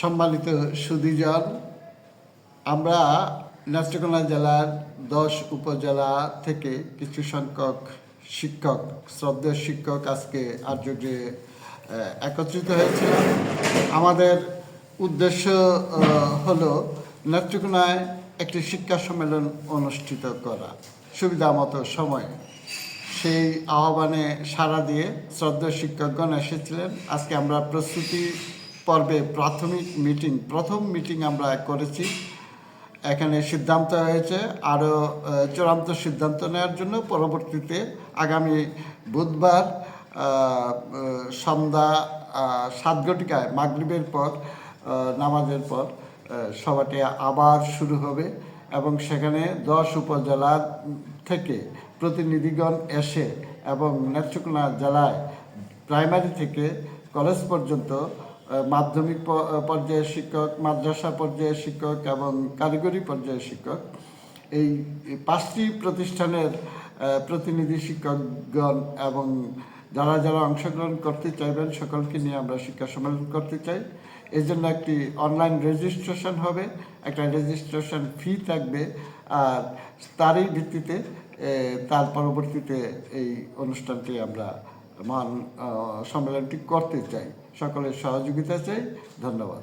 সম্মানিত সুদীজন, আমরা নেত্রকোনা জেলার দশ উপজেলা থেকে কিছু সংখ্যক শিক্ষক শ্রদ্ধেয় শিক্ষক আজকে আর্যকে একত্রিত হয়েছিলাম আমাদের উদ্দেশ্য হলো নেত্রকোনায় একটি শিক্ষা সম্মেলন অনুষ্ঠিত করা। সুবিধা মতো সময়ে। সেই আহ্বানে সাড়া দিয়ে শ্রদ্ধা শিক্ষকগণ এসেছিলেন। আজকে আমরা প্রস্তুতি পর্বে প্রাথমিক মিটিং প্রথম মিটিং আমরা করেছি। এখানে সিদ্ধান্ত হয়েছে আরও চূড়ান্ত সিদ্ধান্ত নেওয়ার জন্য। পরবর্তীতে আগামী বুধবার সন্ধ্যা সাত ঘটিকায় মাগরিবের পর নামাজের পর সভাটি আবার শুরু হবে এবং সেখানে দশ উপজেলা থেকে প্রতিনিধিগণ এসে এবং নেত্রকোনা জেলায় প্রাইমারি থেকে কলেজ পর্যন্ত মাধ্যমিক পর্যায়ের শিক্ষক, মাদ্রাসা পর্যায়ের শিক্ষক এবং কারিগরি পর্যায়ের শিক্ষক। এই পাঁচটি প্রতিষ্ঠানের প্রতিনিধি শিক্ষকগণ এবং যারা যারা অংশগ্রহণ করতে চাইবেন সকলকে নিয়ে আমরা শিক্ষা সম্মেলন করতে চাই। এই জন্য একটি অনলাইন রেজিস্ট্রেশন হবে। একটা রেজিস্ট্রেশন ফি থাকবে। আর তারই ভিত্তিতে তার পরবর্তীতে এই অনুষ্ঠানটি আমরা মান সম্মেলনটি করতে চাই। সকলের সহযোগিতা চাই। ধন্যবাদ।